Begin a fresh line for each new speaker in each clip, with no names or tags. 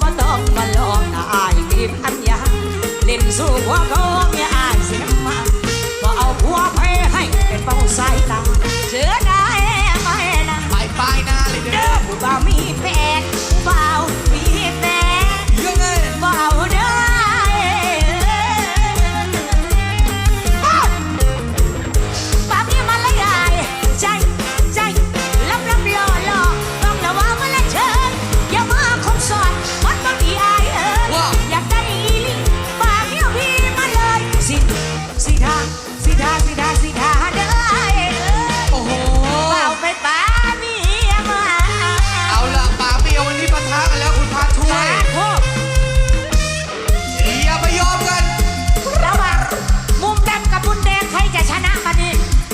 บ่ต้องมาลองถ้าอายมีพันยาเล่นสู่หัวกอง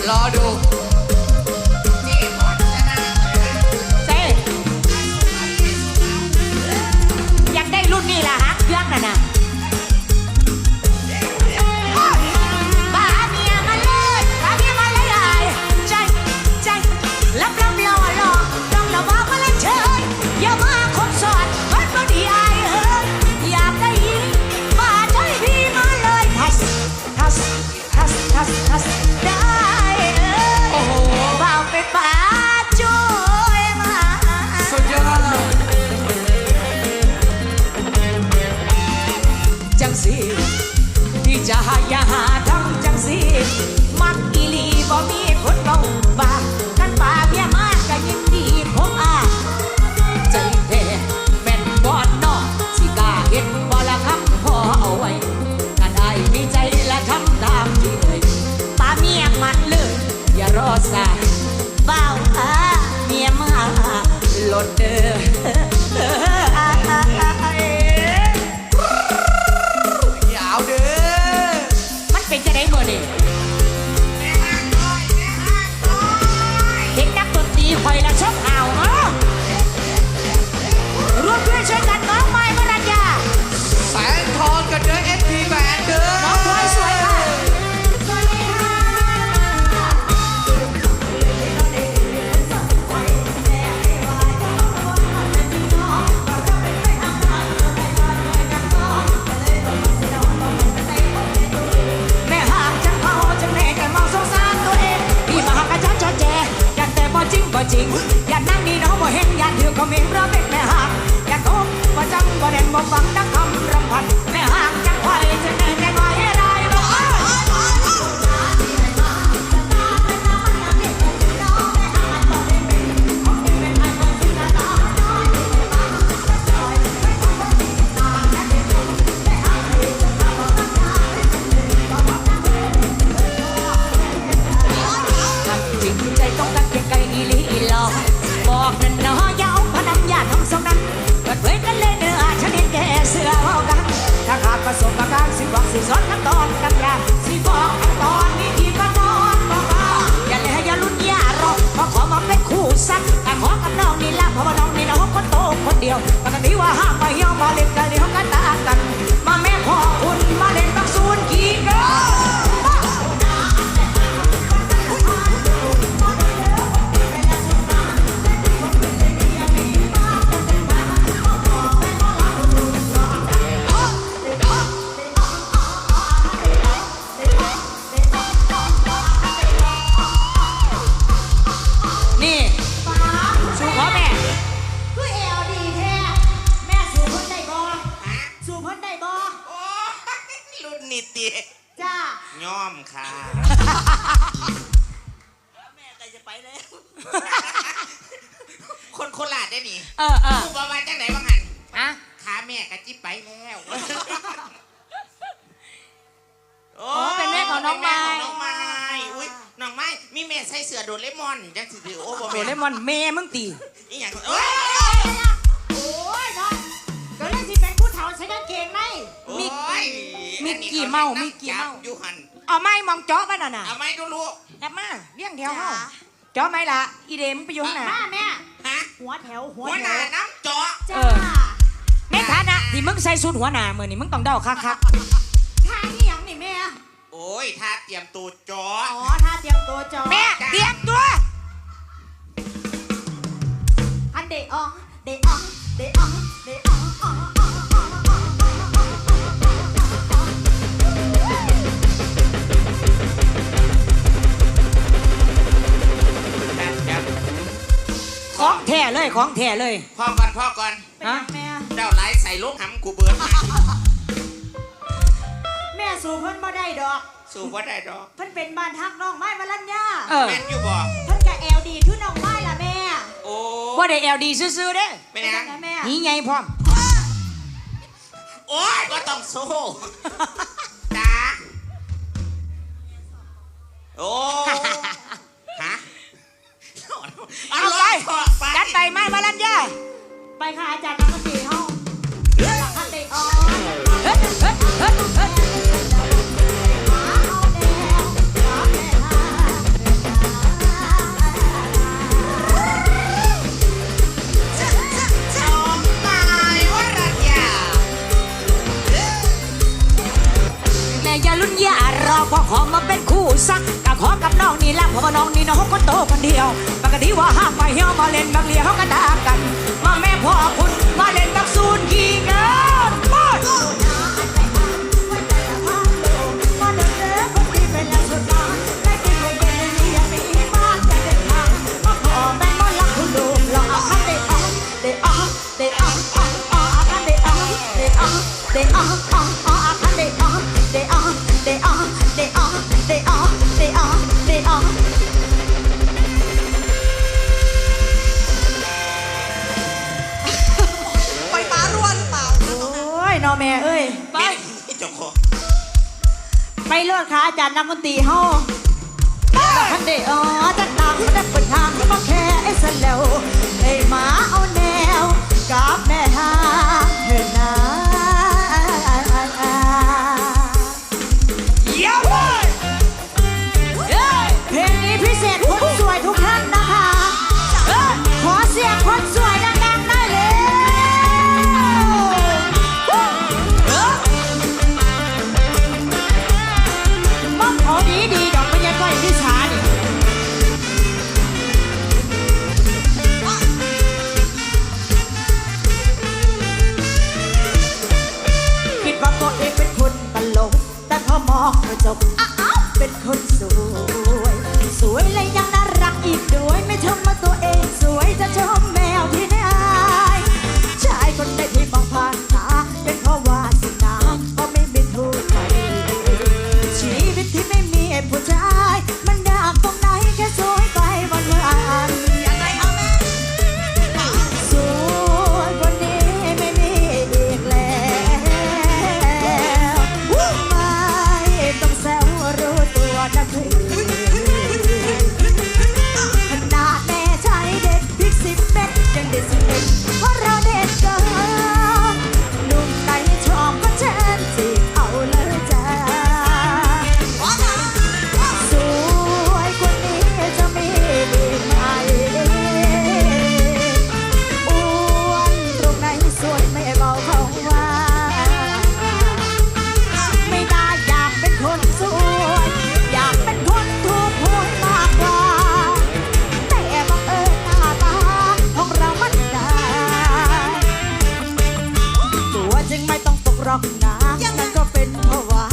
Lado. มักอีลีบ่มีคนเบาากันป่าเบี้ยมากก็ยินดีผมอาใจแพ้แม่นบ่นอสิกาเฮ็บ่ละคำพอเอาไว้ก็ได้มีใจละทำตามที่เลยป่าเมียมันเลย อย่ารอสายเบาเมียมาลดเด้อ ก็มีพระเด็ก
แม่
หักากทุกปาะจังบ่เด่นบ่ฟังดัง ย่อมค่ะ แม่ก็
จะ
ไปแล้ว คนโคราชได้หนี่
เออเออ
ผู้บ่าวว่าจังไหนบ้างหัน
อะ
ขาแม่กะจิบไปแล้ว
โอ้เป็นแม่ของน้องไม้
เป็นแม่ของน้องไม้อุ้ยน้องไม้มีแม่ใส่เสื้อโดเรมอนจังสิถือโอ้บ่
โด
แม่น
เลมอนเมมึงตี
อีหยังโอ้ย
โอ้ยเนาะเดี๋ยวนี้สิเป็นผู้เฒ่าใช้กางเกงไห
ม
โอ้ย
มิก
กี้
เมา
ส์
มิกกี้เมา
ส์ จัอยู่หัน
เอาไม้มองจาะบ้านน่ะนะ
เอาไหมดูลูก
แอบมาเลี้ยงแถวเฮาจาะไหมล่ะอีเดมไปอยู่ไหน
มาแม่
ฮะหั
วแถวหัว
หัวหน้าน้ำจาะ
จ้า
เออ ในฐานะที่มึงใส่สูทหัวหน้ามือนี่มึงต้องเดาคักคัก
ท่านี่ยงนี่แม่
โอ้ยท่าเตรียมตัวจาะ
อ๋อท่าเตรียมตัวจอ
แม่เตรียมตัว
อันเดอองเดอองเดอองเดอองอ
ของแท้เลยของแท้เลย
พ่อก่อนพ่อก่อน
เป็นยังแม่
เจ้าไล่ใส่ลูกหำกูเบิร์ดมา
แม่สู่เพิ่นบ่ได้ดอก
สู้ว่าได้ดอก
เพิ่นเป็นบ้านฮักน้องไม้มาลัญญา
เออ
แม่นอยู่บ่
เพิ่นกับแอลดีคือน้องไม้ล่ะแม่
โอ้
ว่าได้เอลดีซื่อๆเด้
ไม่ยัง
ไงแม่
นี่ไงพร้อม
โอ้ยก็ต้องสู้ั
ก
ก็ขอกับน้องนี่ละเพราะว่าน้องนี่น้องก็โตคนเดียวปกติว่าห้ามไปเหี่ยวมาเล่นบักเลียเขาก็ด่ากันว่าแม่พ่อคุณ ไป
เลิศค่ะอาจารย์นักดนตรีเฮาคันเดอ๋อจะตามมันได้เปิดทางมาแค่ไอ้สันแล้ว รอกนะนั่นก็เป็นเพราะว่า